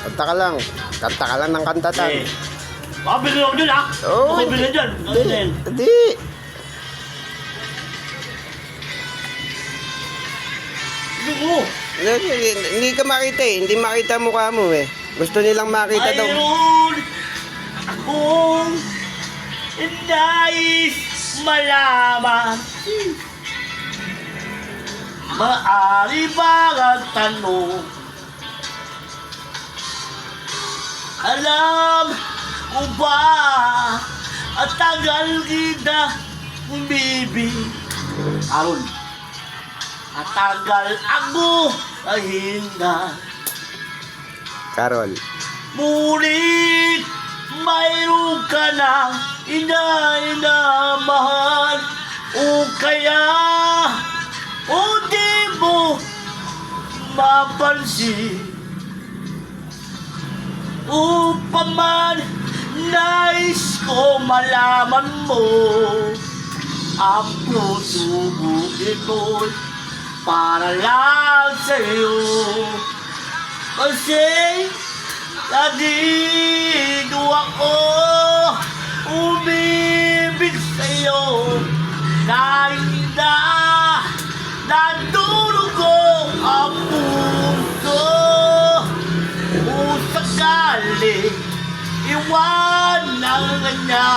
Kanta ka lang. Kanta ka lang ng kantatan. Eh. Baka bilhin ako dyan, ha? Oo. Baka bilhin dyan. Ano Hindi. din? Hindi. Hindi ka makita eh. Hindi makita mukha mo eh. Gusto nilang makita daw. Mayroon akong nais malaman Maari ba ang tanong? Alam ko ba at tagal kita umibig Aron. At tagal ako ay hindi Carol. Ngunit mayroon ka na inamahal mapansin Upaman nais ko malaman mo ang puso ko ito'y para lang sa'yo. Kasi nandito ako umibig sa'yo kahit na sakali iwanan ka niya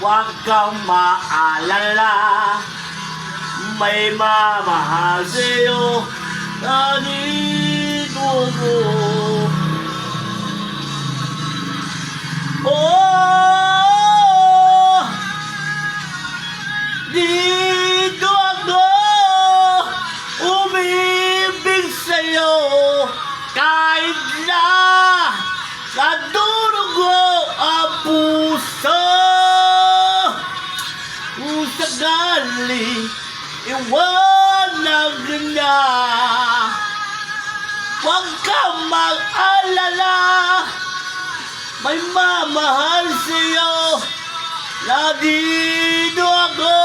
huwag kang maalala may mamahal sa'yo Nandito mo Oh sakali iwanag niya Huwag kang mag-alala May mamahal sa'yo Nandito ako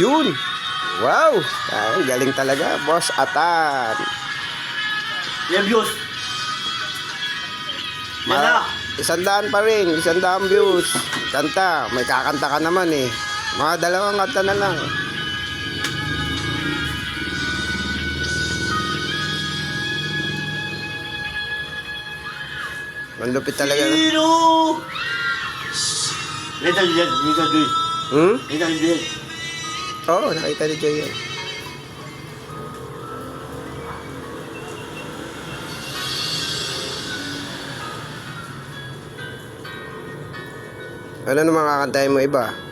Yun. Wow. Ay, galing talaga. Boss Atan. Yan views Yan na Isang daan pa rin. Isang daan views. Kanta. May kakanta ka naman eh. Mga dalawang kanta na lang. Manlupit talaga. Sino Neta yan, neta Joy Hmm? Neta yan Oo, nakita ni Joy yan. Ano naman kakantahin mo iba?